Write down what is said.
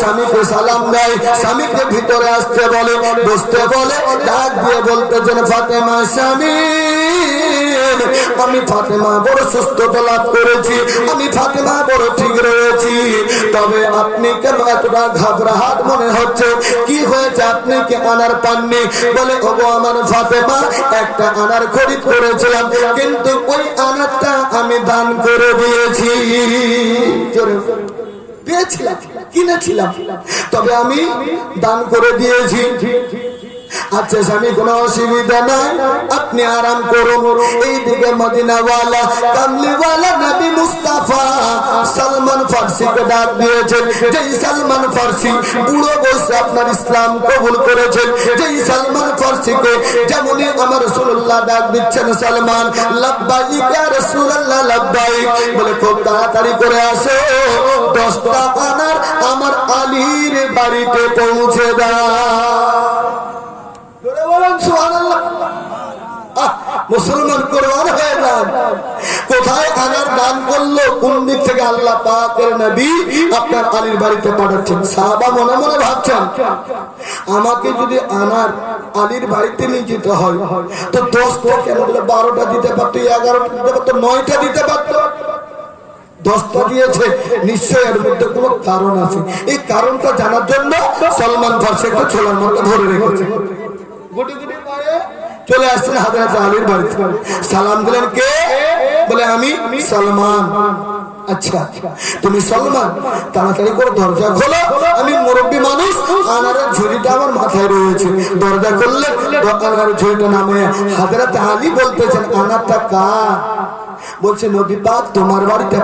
স্বামীকে সালাম দেয়, স্বামীকে ভিতরে আসতে বলে, বসতে বলে, ডাক দিয়ে বলতেছেন ফাতেমা স্বামী, আমি ফাতেমা বড় সুস্থতা লাভ করেছি, আমি ফাতেমা বড় ঠিক রয়েছি। তবে আপনি কেন এতটা মনে হচ্ছে? কি হয়েছে আপনি কি আনার পাননি? বলে, ওগো আমার ফাতেমা, একটা আনার খরিদ করেছিলাম, কিন্তু ওই আনারটা আমি দান করে দিয়েছি। পেয়েছিলাম, কিনেছিলাম। তবে আমি দান করে দিয়েছি। আচ্ছা স্বামী অসুবিধা নাই। আপনি আরাম করুন। মদিনাওয়ালা, কামলিওয়ালা নবী মুস্তাফা সালমান ফার্সিকে ডাক দিয়েছেন। যেই সালমান ফার্সি বুড়ো বয়সে আপনার ইসলাম কবুল করেছেন, যেই সালমান ফার্সিকে যেমনই আমার রাসূলুল্লাহ ডাক দিচ্ছেন, সালমান লাব্বাইক। বলে, খুব তাড়াতাড়ি করে আসো। দশটা আনার আমার আলীর বাড়িতে পৌঁছে দাও। মুসলমান কোরবান হয়ে যান কোথায় আনার দান করল? কোন দিক থেকে আল্লাহ পাকের নবী আপনার আলীর বাড়িতে পাঠাচ্ছেন? সাহাবা মনে মনে ভাবছেন, আমাকে যদি আনার আলীর বাড়িতে নিয়ে যেতে হয়, তো দশটা কেন বলে বারোটা দিতে পারতো, এগারোটা দিতে পারতো, নয়টা দিতে পারতো। দশটা দিয়েছে। নিশ্চয় এর মধ্যে কোনো কারণ আছে। এই কারণটা জানার জন্য সলমান ফার্সি একটা ছোলার মধ্যে ধরে রেখেছে। চলে আসছেন হাজরাত আলীর বাড়িতে। সালাম দিলেন কে? বলে, আমি সলমান। আচ্ছা তুমি সলমান, তাড়াতাড়ি করে দরজা খোলো। আমি মুরব্বী মানুষ, আনারের ঝুড়িটা আমার মাথায় রয়েছে। দরজা খুললে আনারের ঝুড়িটা নামে। হাজরাত আলী বলতেছেন, আনারটা কার? বলছে নদী পাক, তোমার বাড়িতে